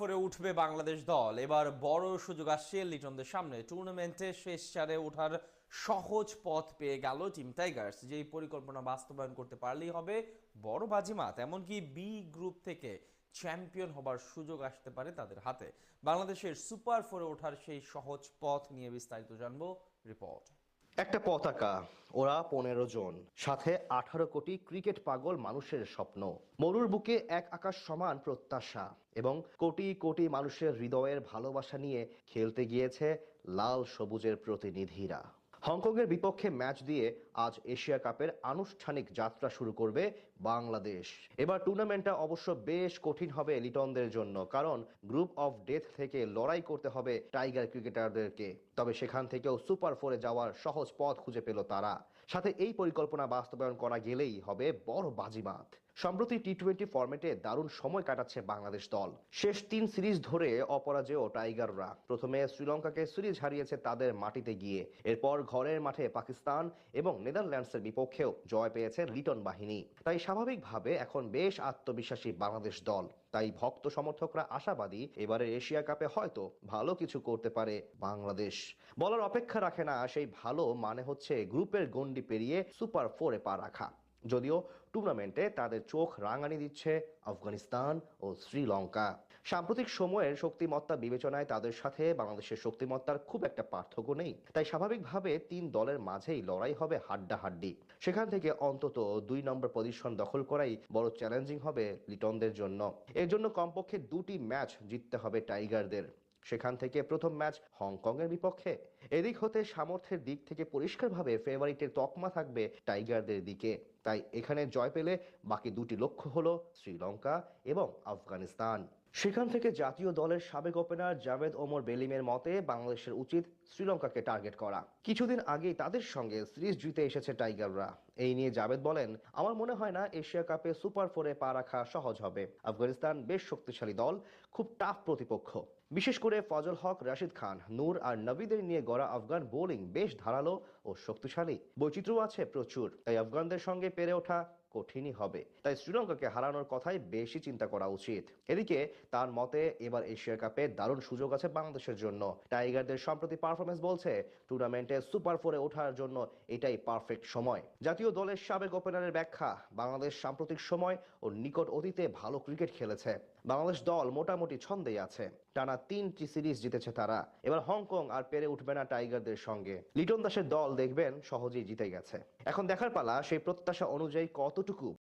করে উঠবে বাংলাদেশ দল। এবার বড় সুযোগ আসছে লিটনদের সামনে। টুর্নামেন্টে শেষ চারে ওঠার সহজ পথ পেয়ে গেল টিম টাইগার্স যেই পরিকল্পনা বাস্তবায়ন করতে পারলেই হবে, বড় বাজিমাত এমনকি বি গ্রুপ থেকে চ্যাম্পিয়ন হবার সুযোগ আসতে পারে তাদের হাতে। বাংলাদেশের সুপার ফোরে ওঠার সেই সহজ পথ নিয়ে বিস্তারিত জানব। রিপোর্ট একটা পতাকা, ওরা পনেরো জন, সাথে আঠারো কোটি ক্রিকেট পাগল মানুষের স্বপ্ন। মরুর বুকে এক আকাশ সমান প্রত্যাশা এবং কোটি কোটি মানুষের হৃদয়ের ভালোবাসা নিয়ে খেলতে গিয়েছে লাল সবুজের প্রতিনিধিরা। হংকংয়ের বিপক্ষে ম্যাচ দিয়ে আজ এশিয়া কাপের আনুষ্ঠানিক যাত্রা শুরু করবে বাংলাদেশ। এবার টুর্নামেন্টটা অবশ্য বেশ কঠিন হবে লিটনদের জন্য, কারণ গ্রুপ অফ ডেথ থেকে লড়াই করতে হবে টাইগার ক্রিকেটারদেরকে। তবে সেখান থেকেও সুপার ফোরে যাওয়ার সহজ পথ খুঁজে পেল তারা। সাথে এই পরিকল্পনা বাস্তবায়ন করা গেলেই হবে বড় বাজিমাত। সম্প্রতি টি টোয়েন্টি ফরম্যাটে দারুণ সময় কাটাচ্ছে বাংলাদেশ দল। শেষ তিন সিরিজ ধরে অপরাজেয় টাইগাররা। প্রথমে শ্রীলঙ্কাকে সিরিজ হারিয়েছে তাদের মাটিতে গিয়ে। এরপর ঘরের মাঠে পাকিস্তান এবং নেদারল্যান্ডসের বিপক্ষেও জয় পেয়েছে লিটন বাহিনী। তাই স্বাভাবিকভাবে এখন বেশ আত্মবিশ্বাসী বাংলাদেশ দল। তাই ভক্ত সমর্থকরা আশাবাদী এবারের এশিয়া কাপে হয়তো ভালো কিছু করতে পারে বাংলাদেশ। বলার অপেক্ষা রাখে না, সেই ভালো মানে হচ্ছে গ্রুপের গন্ডি পেরিয়ে সুপার ফোরে পা রাখা। যদিও টুর্নামেন্টে তাদের চোখ রাঙানি দিচ্ছে আফগানিস্তান ও শ্রীলঙ্কা। সাম্প্রতিক সময়ের শক্তিমত্তা বিবেচনায় তাদের সাথে বাংলাদেশের শক্তিমত্তার খুব একটা পার্থক্য নেই। তাই স্বাভাবিকভাবে তিন দলের মাঝেই লড়াই হবে হাড্ডাহাড্ডি। সেখান থেকে অন্তত দুই নম্বর পজিশন দখল করাই বড় চ্যালেঞ্জিং হবে লিটনদের জন্য। এর জন্য কমপক্ষে দুটি ম্যাচ জিততে হবে টাইগারদের। সেখান থেকে প্রথম ম্যাচ হংকংয়ের বিপক্ষে। এদিক হতে সামর্থ্যের দিক থেকে পরিষ্কারভাবে ফেভারিটের তকমা থাকবে টাইগারদের দিকে। তাই এখানে জয় পেলে বাকি দুটি লক্ষ্য হল শ্রীলঙ্কা এবং আফগানিস্তান। সেখান থেকে জাতীয় দলের সাবেক ওপেনার জাভেদ ওমর বেলিমের মতে বাংলাদেশের উচিত শ্রীলঙ্কাকে টার্গেট করা। কিছুদিন আগেই তাদের সঙ্গে সিরিজ জিতে এসেছে টাইগাররা। এই নিয়ে জাভেদ বলেন, আমার মনে হয় না এশিয়া কাপে সুপার ফোরে পা রাখা সহজ হবে। আফগানিস্তান বেশ শক্তিশালী দল, খুব টাফ প্রতিপক্ষ। বিশেষ করে ফজল হক, রাশিদ খান, নূর আর নবীদের নিয়ে গড়া আফগান বোলিং বেশ ধারালো ও শক্তিশালী। বৈচিত্র্য আছে প্রচুর। তাই আফগানদের সঙ্গে পেরে ওঠা কঠিনই হবে। তাই শ্রীলঙ্কাকে হারানোর কথাই বেশি চিন্তা করা উচিত। এদিকে, তার মতে, এবার এশিয়া কাপে দারুণ সুযোগ আছে বাংলাদেশের জন্য। টাইগারদের সম্প্রতি পারফরমেন্স বলছে, টুর্নামেন্টে সুপার ফোরে ওঠার জন্য এটাই পারফেক্ট সময়। জাতীয় দলের সাবেক ওপেনারের ব্যাখ্যা, বাংলাদেশ সাম্প্রতিক সময় ও নিকট অতীতে ভালো ক্রিকেট খেলেছে। বাংলাদেশ দল মোটামুটি ছন্দেই আছে। টানা তিনটি সিরিজ জিতেছে তারা। এবার হংকং আর পেরে উঠবে না টাইগারদের সঙ্গে। লিটন দাসের দল দেখবেন সহজেই জিতে গেছে। এখন দেখার পালা, সেই প্রত্যাশা অনুযায়ী waktu cukup